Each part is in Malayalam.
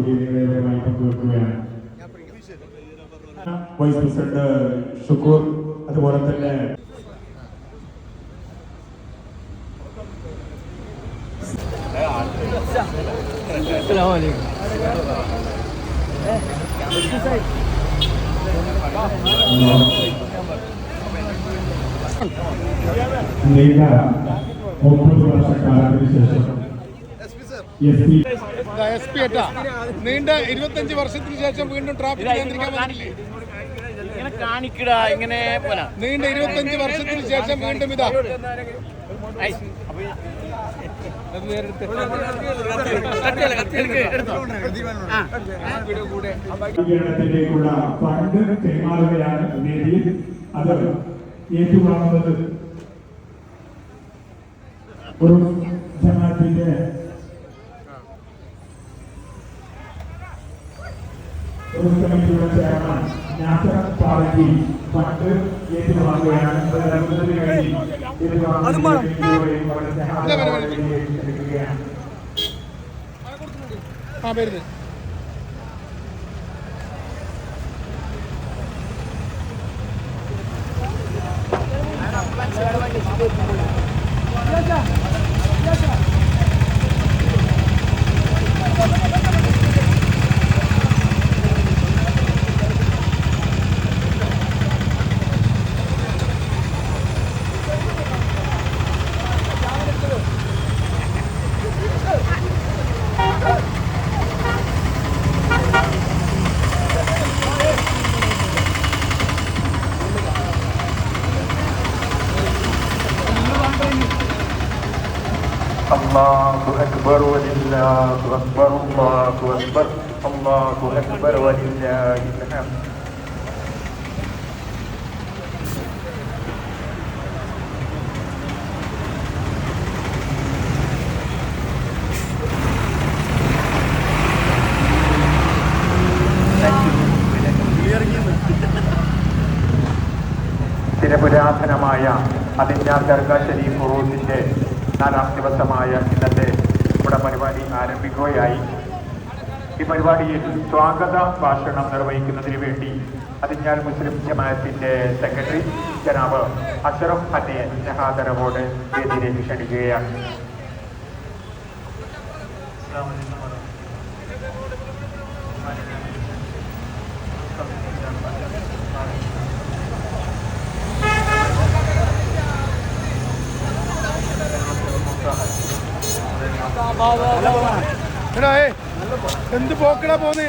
വിവരമായി പങ്കുവെക്കുകയാണ് വൈസ് പ്രസിഡന്റ് ഷുക്കൂർ അതുപോലെ തന്നെ നീണ്ട മുപ്പത് വർഷക്കാലത്തിന് ശേഷം എസ് പി ഏട്ടാ നീണ്ട ഇരുപത്തഞ്ച് വർഷത്തിന് ശേഷം വീണ്ടും ട്രാഫിക് നിയന്ത്രിക്കാൻ പറ്റില്ലേ കാണിക്കടാ ഇങ്ങനെ നീണ്ട ഇരുപത്തഞ്ച് വർഷത്തിന് ശേഷം വീണ്ടും ഇതാ. ത്തിലേക്കുള്ള ഫണ്ട് കൈമാറുകയാണ് വേദിയിൽ. അത് ഏറ്റുവാങ്ങുന്നത് ഒരു ജമാഅത്തിന്റെ ഒരു കമ്മിറ്റിയുടെ ചെയർമാൻ നാസർ പാലക്കി ഫണ്ട് ഏറ്റുവാങ്ങുകയാണ് നൽകുന്നതിന് വേണ്ടി വേണ്ടിയും അവരുടെ സഹായത്തോടെ ആ വരുന്നത് الله أكبر ولله أكبر الله أكبر الله أكبر ولله الحمد ചിരപുരാതനമായ അതിഞ്ഞ ദർഗ ഷരീഫ് ഫുറൂസിന്റെ നാലാം ദിവസമായ ഇന്നത്തെ നമ്മുടെ പരിപാടി ആരംഭിക്കുകയായി. ഈ പരിപാടിയിൽ സ്വാഗത ഭാഷണം നിർവഹിക്കുന്നതിന് വേണ്ടി അതിഞ്ഞാൽ മുസ്ലിം ജമാഅത്തിന്റെ സെക്രട്ടറി ജനാബ് അഷറഫ് ഹന്നെ ജഹാദരവോട് വേദിയിലേക്ക് ക്ഷണിക്കുകയാണ്. എടാ എന്ത് പോക്കടാ പോന്നേ?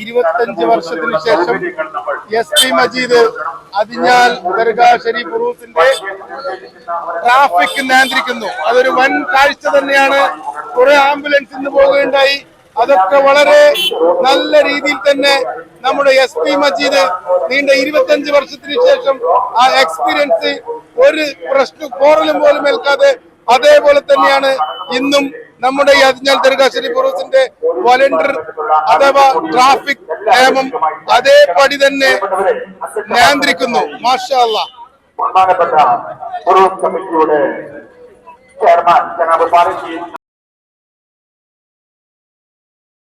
ഇരുപത്തഞ്ച് വർഷത്തിന് ശേഷം എസ് പി മജീദ് അതിഞ്ഞാൽ ദർഗാ ഷരീഫ് റൂസിന്റെ ട്രാഫിക് നിയന്ത്രിക്കുന്നു. അതൊരു വൻ കാഴ്ച തന്നെയാണ്. കുറെ ആംബുലൻസ് ഇന്ന് പോവുകയുണ്ടായി. അതൊക്കെ വളരെ നല്ല രീതിയിൽ തന്നെ നമ്മുടെ എസ് പി മജീദ് നീണ്ട ഇരുപത്തഞ്ച് വർഷത്തിന് ശേഷം ആ എക്സ്പീരിയൻസ് ഒരു പ്രശ്നം കോറലും പോലും ഏൽക്കാതെ അതേപോലെ തന്നെയാണ് ഇന്നും നമ്മുടെ ഈ അതിഞ്ഞാൽ ദർഗാ ഷരീഫ് ഉറൂസിന്റെ വോളണ്ടിയർ അഥവാ ട്രാഫിക് നിയമം അതേപടി തന്നെ നിയന്ത്രിക്കുന്നു. മാഷല്ല ബഹുമാനപ്പെട്ട ചെയർമാൻ